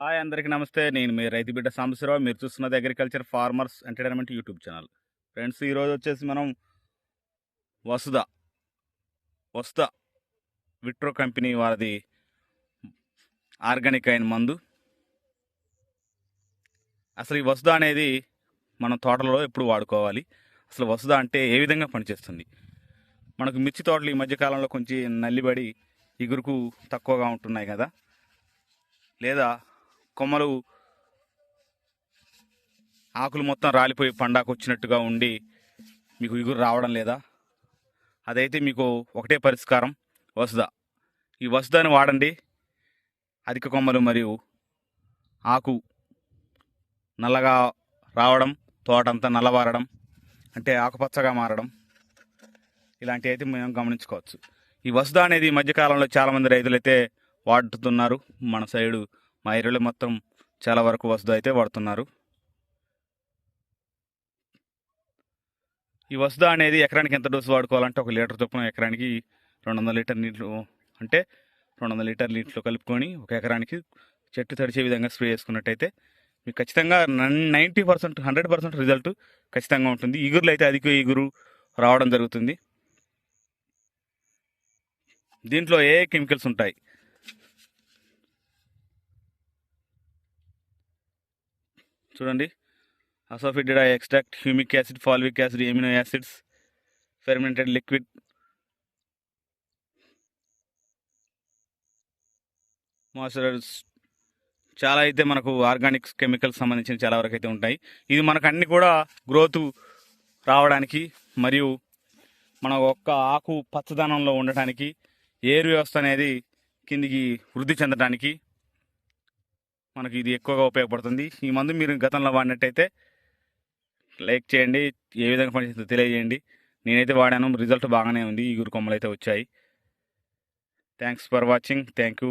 Hi అందరికీ నమస్తే. నేను మీ రైతు బిడ్డ సాంబశివరావు. మీరు చూస్తున్నది agriculture farmers entertainment YouTube channel. Friends ఈరోజు వచ్చేసి మనం వసుద వసుద విట్రో కంపెనీ వారిది ఆర్గానిక్ అయిన మందు. అసలు ఈ వసుద అనేది మనం తోటలో ఎప్పుడు వాడుకోవాలి? అసలు వసుద అంటే ఏ విధంగా పనిచేస్తుంది? మనకు మిర్చి తోటలు ఈ మధ్యకాలంలో కొంచెం నల్లిబడి ఇగురుకు తక్కువగా ఉంటున్నాయి కదా? లేదా కొమ్మలు ఆకులు మొత్తం రాలిపోయి పండాకు వచ్చినట్టుగా ఉండి మీకు ఇగురు రావడం లేదా? అదైతే మీకు ఒకటే పరిష్కారం వసుద ఈ వసుదాన్ని వాడండి. అధిక కొమ్మలు మరియు ఆకు నల్లగా రావడం తోటంతా నల్లబారడం అంటే ఆకుపచ్చగా మారడం ఇలాంటివి అయితే మేము గమనించుకోవచ్చు. ఈ వసుద అనేది ఈ మధ్యకాలంలో చాలామంది రైతులైతే వాడుతున్నారు. మన సైడు మా ఏరియాలో మొత్తం చాలా వరకు వసతి అయితే వాడుతున్నారు. ఈ వసుద అనేది ఎకరానికి ఎంత డోసు వాడుకోవాలంటే ఒక లీటర్ చొప్పున ఎకరానికి రెండు వందల లీటర్ నీళ్ళు అంటే రెండు వందల లీటర్ నీటిలో కలుపుకొని ఒక ఎకరానికి చెట్టు తడిచే విధంగా స్ప్రే చేసుకున్నట్టయితే మీకు ఖచ్చితంగా ninety percent hundred percent result ఖచ్చితంగా ఉంటుంది. ఈగురులు అయితే అధిక ఈగురు రావడం జరుగుతుంది. దీంట్లో ఏ కెమికల్స్ ఉంటాయి? చూడండి. Asafoetida extract humic acid fulvic acid amino acids fermented liquid. Moisturisers చాలా అయితే మనకు ఆర్గానిక్ కెమికల్స్ సంబంధించిన చాలా వరకు అయితే ఉంటాయి. ఇది మనకు అన్ని కూడా గ్రోత్ రావడానికి మరియు మన ఒక్క ఆకు పచ్చదనంలో ఉండటానికి ఏరు వ్యవస్థ అనేది కిందికి వృద్ధి చెందడానికి మనకి ఇది ఎక్కువగా ఉపయోగపడుతుంది. ఈ మందు మీరు గతంలో వాడినట్టయితే లైక్ చేయండి. ఏ విధంగా పనిచేస్తుందో తెలియజేయండి. నేనైతే వాడాను. రిజల్ట్ బాగానే ఉంది. ఈ గురు కొమ్మలు అయితే వచ్చాయి. Thanks for watching. Thank you